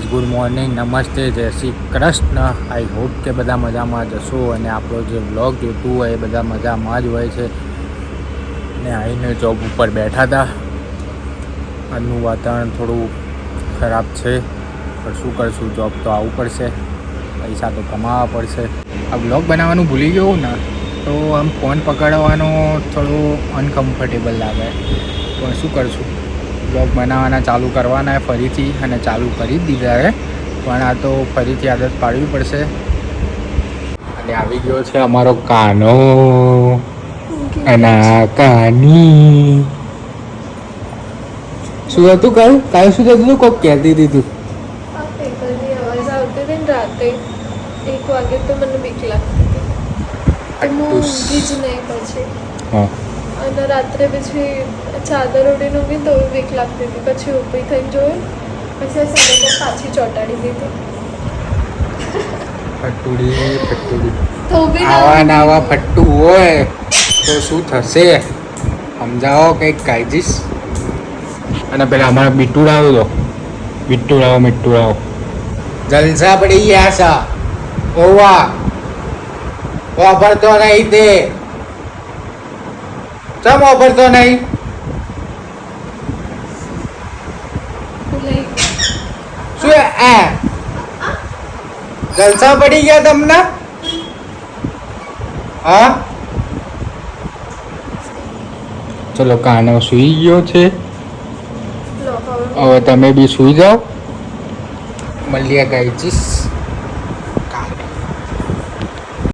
Good morning, નમસ્તે, જય Shri Krishna. I hope કે બધા મજામાં જશો અને આપણો જે વ્લોગ જોતું હોય એ બધા મજામાં જ હોય છે. ને આવીને જોબ ઉપર બેઠા હતા આજનું વાતાવરણ થોડું ખરાબ છે, પણ શું કરશું જોબ તો આવવું પડશે. પૈસા તો કમાવા પડશે. આ વ્લોગ બનાવવાનું ભૂલી ગયો ને, તો આમ ફોન પકડવાનો થોડું અનકમ્ફર્ટેબલ લાગે. પણ શું કરશું? બ્લોગ બનાવવાના ચાલુ કરવાના ફરીથી અને ચાલુ કરી દીધા છે. પણ આ તો ફરીથી આદત પાડવી પડશે. અને આવી ગયો છે અમારો કાનો. અને કાની. શું હતું કયું કાલ શું થતું હતું? કોક કહેતી હતી તું. આ પેપરની અવાજ આવતી હતી ને રાતે. એક વાગે તો મને બીક લાગતી હતી. હું ઊંઘી જ નહીં પછી. હા. અને રાત્રે પછી ચાદર ઓઢીને ઊંઘી ને તો વીક લાગતી હતી. પછી ઊભી થઈને જોયું પછી આ સડકે પાછી ચોંટાડી દીધી. ફટુડી ફટુડી. તો બી આવા નાવા ફટ્ટુ હોય તો શું થશે? સમજાવો કંઈક કાયજીસ અને પેલા અમારા બીટુડાવો તો. બીટુડાવો મીટુડાવો જલસા પડી ગયા છે. ઓવા. વાપરતો નહીં તે. ચમ વાપરતો નહીં. શું આ જલસા પડી ગયા તમને? હા? ચલો કાનો સુઈ ગયો છે. હવે. હવે તમે બી સુઈ જાઓ. મળીએ ગાઈચીસ